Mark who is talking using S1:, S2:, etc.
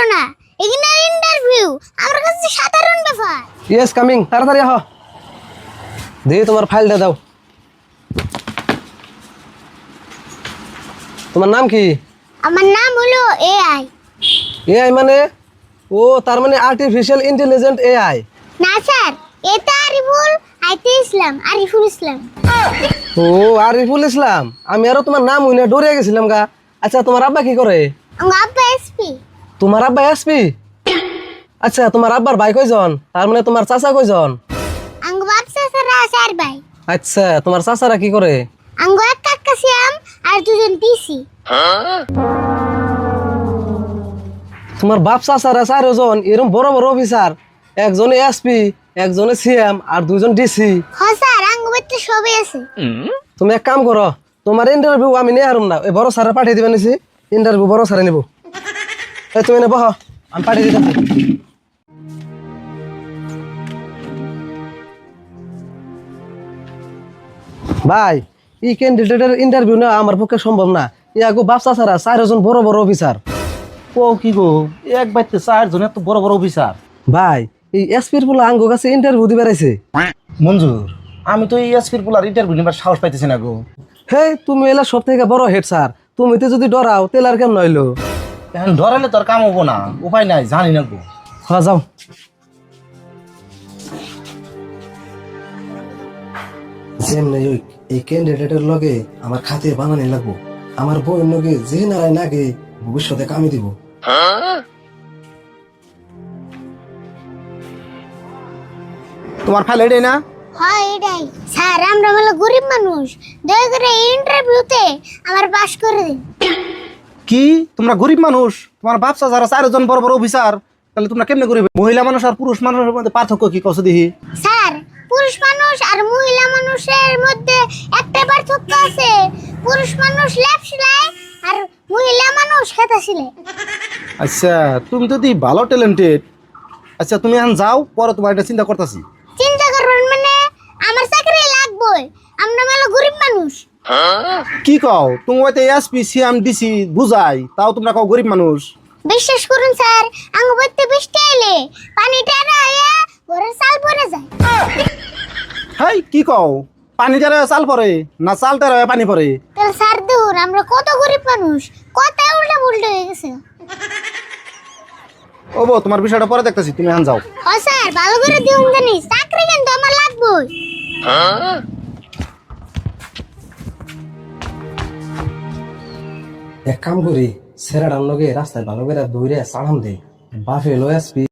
S1: পারো না এখানে ইন্টারভিউ আমার কাছে সাধারণ ব্যাপার।
S2: ইয়েস কামিং তাড়াতাড়ি আহ। দিয়ে তোমার ফাইলটা দাও। তোমার নাম কি?
S1: আমার নাম হলো এআই
S2: এআই মানে? ও তার মানে আর্টিফিশিয়াল ইন্টেলিজেন্ট এআই
S1: না স্যার এটা আরিফুল আইতে ইসলাম আরিফুল ইসলাম।
S2: ও আরিফুল ইসলাম। আমি আরও তোমার নাম হইনা ডরে গেছিলাম গা। আচ্ছা তোমার আব্বা কি করে?
S1: আমার আব্বা এসপি
S2: তোমার আব্বা এসপি আচ্ছা তোমার আব্বার ভাই কয়জন? তার মানে তোমার চাচা কয়জন?
S1: আঙ্গ ভাই।
S2: আচ্ছা তোমার চাচারা কি করে?
S1: আঙ্গ এক কাকা সিয়াম আর দুজন পিসি।
S2: তোমার বাপ চাচারা চারজন এরকম বড় বড় অফিসার। একজনে এসপি একজনে সিএম আর দুজন ডিসি।
S1: হ স্যার আঙ্গ বাচ্চা সবই আছে।
S2: তুমি এক কাম করো তোমার ইন্টারভিউ আমি নিয়ে হারুম না এই বড় স্যারে পাঠিয়ে দিবেন ইন্টারভিউ বড় স্যারে নিব। এই তুমি নেব আমি পাঠিয়ে দিতে ভাই এই ক্যান্ডিডেটের ইন্টারভিউ না আমার পক্ষে সম্ভব না। ইয়াগো বাপসা ছাড়া চারজন বড় বড় অফিসার
S3: ও কি গো এক বাইতে চারজন এত বড় বড় অফিসার
S2: ভাই এই এসপির বলে আঙ্গো কাছে ইন্টারভিউ দিবে রাইছে
S3: মঞ্জুর আমি তো এই এসপির পোলার ইন্টারভিউ নিবার সাহস পাইতেছি না গো।
S2: হে তুমি এলা সব থেকে বড় হেড স্যার তুমি তো যদি ডরাও তেল আর কেমন নইলো
S3: এখন ধরালে তোর কাম হব না। উপায় নাই জানি না গো।
S2: হ্যাঁ যাও। যেমনি ওই এই ক্যান্ডিডেটের লগে আমার খাতির বানানি লাগবো। আমার বউয়ের লগে যে নারায় নাগে ভবিষ্যতে কামি দিব।
S3: তোমার ফাইল এটাই না?
S1: হয় এটাই। স্যার আমরা হলো গরিব মানুষ। দয়া করে ইন্টারভিউতে আমার পাশ করে দিন।
S3: কি? তোমরা গরিব মানুষ। তোমার বাপসা যারা চারজন বড় বড় অফিসার তাহলে তোমরা কেমনে গরিব? মহিলা মানুষ আর পুরুষ মানুষের মধ্যে পার্থক্য কি? কষ্ট দিহি
S1: স্যার পুরুষ মানুষ আর মহিলা মানুষের মধ্যে একটা পার্থক্য আছে। পুরুষ মানুষ ল্যাপ সিলাই আর মহিলা মানুষ খেতা সিলাই।
S3: আচ্ছা তুমি তো দি ভালো ট্যালেন্টেড আচ্ছা তুমি এখন যাও পরে তোমার এটা চিন্তা করতেছি।
S1: চিন্তা করবেন মানে আমার চাকরি লাগবে আমরা মেলো গরিব মানুষ।
S3: কি কও? তুমি হয়তো এসপি সিএম ডিসি বুঝাই তাও তোমরা কও গরিব মানুষ।
S1: বিশ্বাস করুন স্যার আঙ্গ বইতে বৃষ্টি এলে পানি টেরা হইয়া ঘরের চাল পরে যায়।
S3: হাই কি কও? পানি যারা চাল পরে না চাল তারা পানি পরে
S1: তাহলে স্যার দূর আমরা কত গরিব মানুষ কত উল্টা উল্টা হয়ে গেছে।
S3: ও বউ তোমার বিষয়টা পরে দেখতেছি তুমি এখন যাও।
S1: ও স্যার ভালো করে দিউন জানি চাকরি কিন্তু আমার লাগবে
S2: এক কাম করি সেরাডার লগে রাস্তায় ভালো করে দৌড়ে সাড়াম দে বাফে লো এসপি